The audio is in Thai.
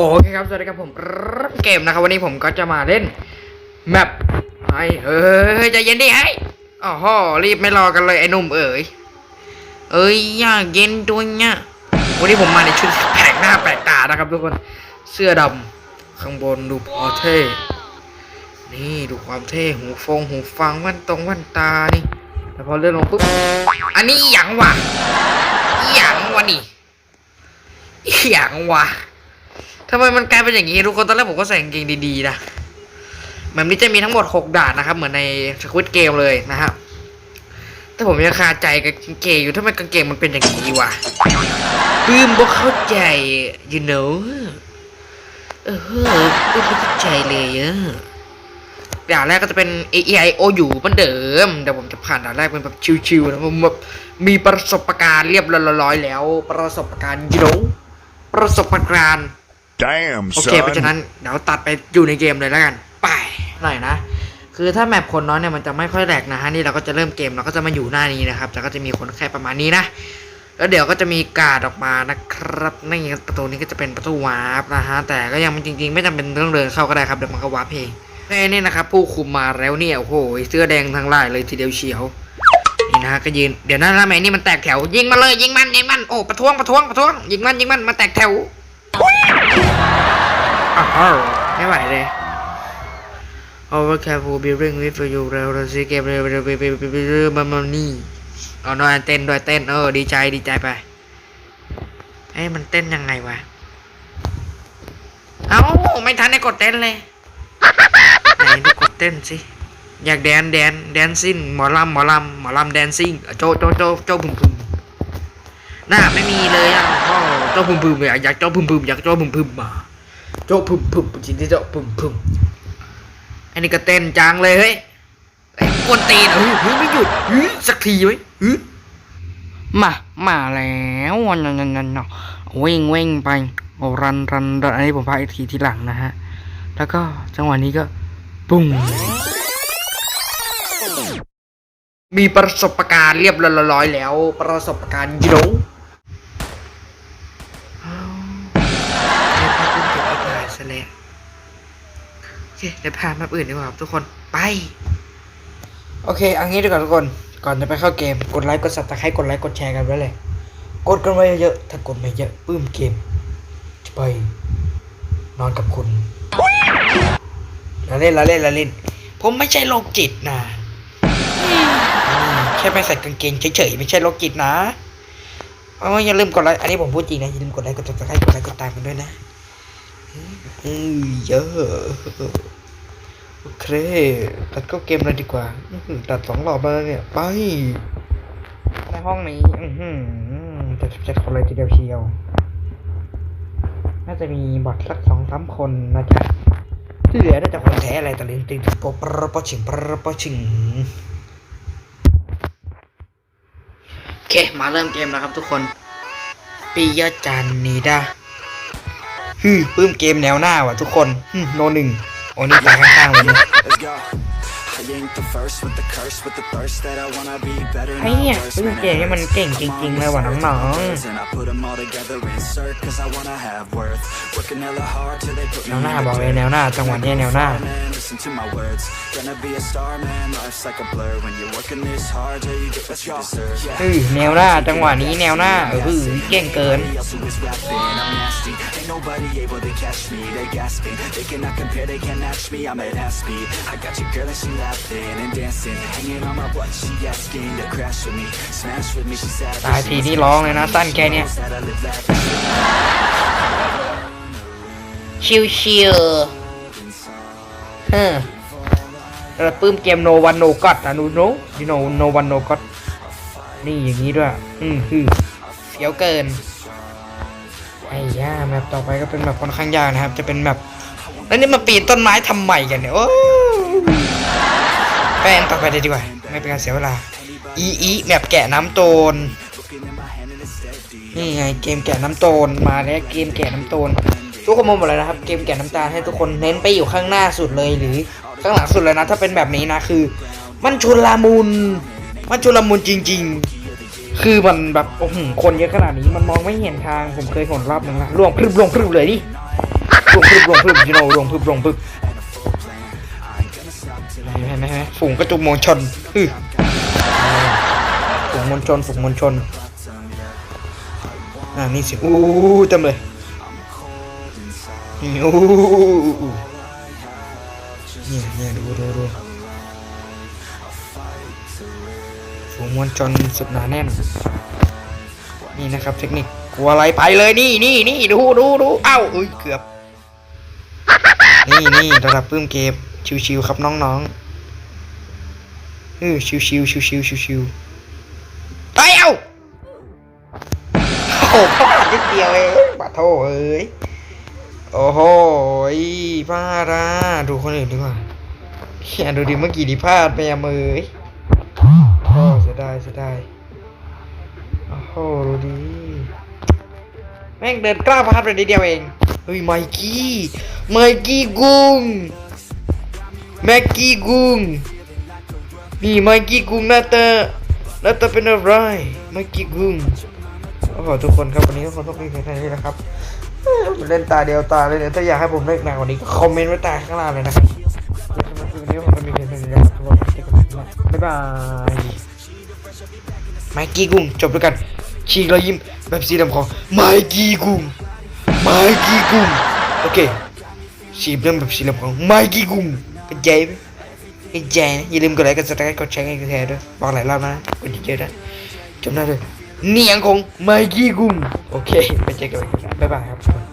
โอเคครับ สวัสดีครับผมเกมนะครับ วันนี้ผมก็จะมาเล่นแมปไอ้เฮ้ยใจเย็นดิไอ้อ๋อรีบไม่รอกันเลยไอ้หนุ่มเอ๋ยเอ้ยอยากเย็นตัวเนี้ยวันนี้ผมมาในชุดแปลกหน้าแปลกตานะครับทุกคนเสื้อดำข้างบนดูพอเท่นี่ดูความเท่หูฟงหูฟังแว่นตรงแว่นตานี่แล้วพอเลื่อนลงปุ๊บอันนี้อหย่างวะอหย่างวะนี่อหย่างวะ ทำไมมันกลายเป็นอย่างนี้ทุกคนตอนแรกผมก็ใส่กางเกงดีๆนะแบบนี้จะมีทั้งหมด 6ด่านนะครับ เหมือนในสควิตเกมเลยนะครับแต่ผมยังคาใจกับกางเกงอยู่ทำไมกางเกงมันเป็นอย่างนี้วะปื้มบ่เข้าใจ you know เออปื้มเข้าใจเลยอะด่านแรกก็จะเป็น A E I O U เหมือนเดิมเดี๋ยวผมจะผ่านด่านแรกเป็นแบบชิวๆนะผมแบบมีประสบการณ์เรียบร้อยๆแล้ว ประสบการณ์ you know ประสบการณ์ Damn, โอเค son. เพราะฉะนั้นเดี๋ยวตัดไปอยู่ในเกมเลยแล้วกัน ไปหน่อยนะ คือถ้าแมปคนน้อยเนี่ยมันจะไม่ค่อยแหลกนะฮะ นี่เราก็จะเริ่มเกมเราก็จะมาอยู่หน้านี้นะครับ แต่ก็จะมีคนแค่ประมาณนี้นะ แล้วเดี๋ยวก็จะมีการดออกมานะครับนี่ประตูนี้ก็จะเป็นประตูวาร์ปนะฮะ แต่ก็ยังจริงๆ ไม่จำเป็นต้องเดินเข้าก็ได้ครับ เดี๋ยวมันก็วาร์ปเองเอ้ยนี่นะครับผู้คุมมาแล้วเนี่ย โอ้โห เสื้อแดงทั้งหลายเลยทีเดียวเชียว นี่นะฮะก็ยืน เดี๋ยวนะทำไมนี่มันแตกแถว ยิงมาเลยยิงมันยิงมัน โอ้ประท้วงประท้วงประท้วง ยิงมันยิงมันมาแตกแถว อ้าวไม่ไหวเลย Over careful building with you เราเราซีเกมเร็วเร็วเร็วเร็วเร็วเร็วมามานี่เอาหน่อยเต้นด้วยเต้นเออดีใจดีใจไปเอ้ยมันเต้นยังไงวะ เอ้าไม่ทันได้กดเต้นเลยไหนดูกดเต้นสิอยากแดนแดนแดนซิ่งหมอลำหมอลำหมอลำแดนซิ่งโจโจโจโจพุ่มพุ่มหน้าไม่มีเลยอะพ่อ โจพุ่มพุ่มอยากอยากโจพุ่มพุ่มอยากโจพุ่มพุ่มมาโจพุ่มพุ่มจริงที่โจพุ่มพุ่มอันนี้ก็เต้นจังเลยเฮ้ยไอ้กวนตีนเฮ้ยเฮ้ยไม่หยุดเฮ้ยสักทีไหมเฮ้ยมา มาแล้ววันนั้นนั้นเนาะวิ่งวิ่งไปโอ้รันรันรันอันนี้ผมพาอีกทีทีหลังนะฮะ แล้วก็จังหวะนี้ก็ปุ้งมีประสบการณ์เรียบร้อยแล้ว ประสบการณ์ยูโร เคเดี๋ยวพามาอื่นดีกว่าครับทุกคนไป โอเคเอันนี้ดีกว่าทุกคน ก่อนจะไปเข้าเกม กดไลค์กดซับสไครต์กดไลค์กดแชร์กันไว้เลย กดกันไว้เยอะๆถ้ากดไม่เยอะปื้มเกมจะไปนอนกับคุณละเล่นละเล่นละเล่น ผมไม่ใช่โรคจิตนะแค่ไม่ใส่กางเกงเฉยๆไม่ใช่โรคจิตนะเอาอย่าลืมกดไลค์อันนี้ผมพูดจริงนะอย่าลืมกดไลค์กดติดตามกดไลค์กดตามกันด้วยนะเยอะ โอเคตัดเข้าเกมเลยดีกว่าตัดสองรอบแล้วเนี่ยไปในห้องนี้อือหือจะจะคนเลยทีเดียวเชียว น่าจะมีบอทสักสองสามคนนะจ๊ะที่เหลือน่าจะคนแท้อะไรตะลินติงโปปรปชิงปรปชิงโอเค มาเริ่มเกมแล้วครับทุกคนปิยะจันนีดาฮึมปื้มเกมแนวหน้าว่ะทุกคนฮึมโนหนึ่ง อ้นี่ตายข้างๆเลยเนี่ย Let's go. I ain't the first with the curse, with the thirst that I wanna be better. ไอ้เนี่ยปื้มเกมนี่มันเก่งจริงๆเลยว่ะน้อง And I put them all together insert, cause I wanna have worth. Working hella hard till they put ๆ me แนวหน้า in บอกเลย dirt. แนวหน้าจังหวะเนี้ยแนวหน้า Man, listen to my words. Gonna be a star, man. Life's like a blur when you're working this hard till you get what you deserve. Yeah. เฮ้ยแนวหน้าจังหวะนี้แนวหน้าเออเก่งเกิน Nobody else who is rapping, I'm nasty. Ain't nobody able to catch me. They gasping, they cannot compare, they can't match me. I'm at half speed. I got your girl and she laughing and dancing, hanging on my butt. She asking to crash with me, smash with me. She said ตายทีนี่ร้องเลยนะสั้นแค่เนี้ย that I live lavish. ชิวชิวๆเฮ้อแล้วปื้มเกมโนวันโนกัดอะนูโนยูโนโนวันโนกัดนี่อย่างนี้ด้วย อืมคือเสียวเกิน ไอ้ย่าแมปต่อไปก็เป็นแบบค่อนข้างยากนะครับ จะเป็นแบบแล้วนี่มาปีนต้นไม้ทำใหม่กันเนี่ยโอ้แป้งต่อไปเลยดีกว่า ไม่เป็นการเสียเวลา อีอีแมปแกะน้ำโตนนี่ไงเกมแกะน้ำโตนมาแล้วเกมแกะน้ำโตนทุกคนมองหมดเลยนะครับ เกมแกะน้ำตาลให้ทุกคนเน้นไปอยู่ข้างหน้าสุดเลยหรือข้างหลังสุดเลยนะ ถ้าเป็นแบบนี้นะคือ มันชุลมุนมันชุลมุนจริง ๆ คือมันแบบโอ้โหคนเยอะขนาดนี้มันมองไม่เห็นทางผมเคยหนรอบหนึ่งนะล่วงพรึบล่วงพรึบเลยดิรวงพึบรวงพึบยูโนรวงพึบรวงพึบเห็นไหมเห็นไมเห็นไหมฝูงกระจุกมวลชนอือฝูงมวลชนฝูงมวลชนอ่านี่สิอู้เต็มเลยนี่อู้เนี่ยเนี่ยดูดูดู ฝูงมวลชนสุดหนาแน่น นี่นะครับเทคนิคกลัวอะไรไปเลยนี่นี่นี่ดูดูดูเอ้าเอ้ยเกือบ นี่นี่ระดับปื้มเกมชิวๆครับน้องๆเออชิวๆชิวๆชิวๆไปเอ้าโอ้โหพลาดนิดเดียวเองปะโถเอ้ยโอ้โหพลาดอะดูคนอื่นดีกว่าเขียดูดิเมื่อกี้นี่พลาดไปอะมยโอ้เสียดายเสียดายโอ้โหดูดิแม่งเดินกล้าพลาดไปนิดเดียวเอง เฮ้ยไมกี้ไมกี้กุ้งแม็กกี้กุ้งนี่ไมกี้กุ้งหน้าตาหน้าตาเป็นอะไรไมกี้กุ้งโอ้โหทุกคนครับวันนี้ทุกคนต้องมีแค่นี้นะครับเล่นตาเดียวตาเลยเนี่ยถ้าอยากให้ผมเล่นหนักกว่านี้ก็คอมเมนต์ไว้ใต้ข้างล่างเลยนะครับวันนี้ผมก็มีแค่นี้นะครับทุกคนบ๊ายบาย ไมกี้กุ้งจบด้วยกันฉีกรอยยิ้มแบบสีดำของไมกี้กุ้งไมกี้กุ้งโอเคฉีกเรื่องแบบสีดำของไมกี้กุ้งเป็นใจไหมเป็นใจนะอย่าลืมกดไลค์กดซับสไครต์กดแชร์กดแชร์ด้วยบอกหลายรอบนะกดเยอะๆนะจำได้เลยเนียงของไมกี้กุ้งโอเคไปเจอกันบบ๊ายบายครับ